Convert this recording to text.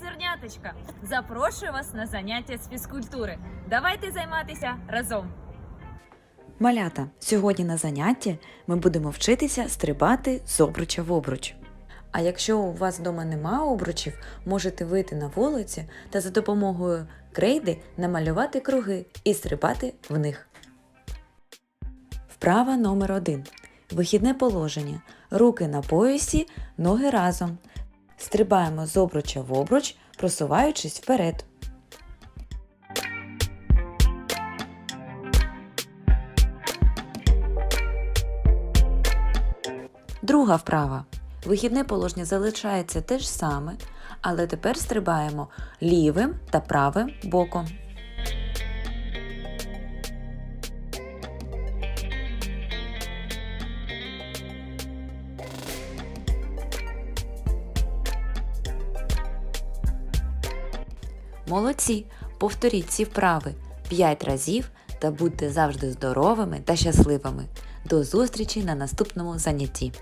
зерняточка! Запрошую вас на заняття з фізкультури. Давайте займатися разом. Малята, сьогодні на занятті ми будемо вчитися стрибати з обруча в обруч. А якщо у вас вдома нема обручів, можете вийти на вулиці та за допомогою крейди намалювати круги і стрибати в них. Вправа номер 1 Вихідне положення. Руки на поясі, ноги разом. Стрибаємо з обруча в обруч, просуваючись вперед. Друга вправа. Вихідне положення залишається те ж саме, але тепер стрибаємо лівим та правим боком. Молодці! Повторіть ці вправи 5 разів та будьте завжди здоровими та щасливими. До зустрічі на наступному занятті!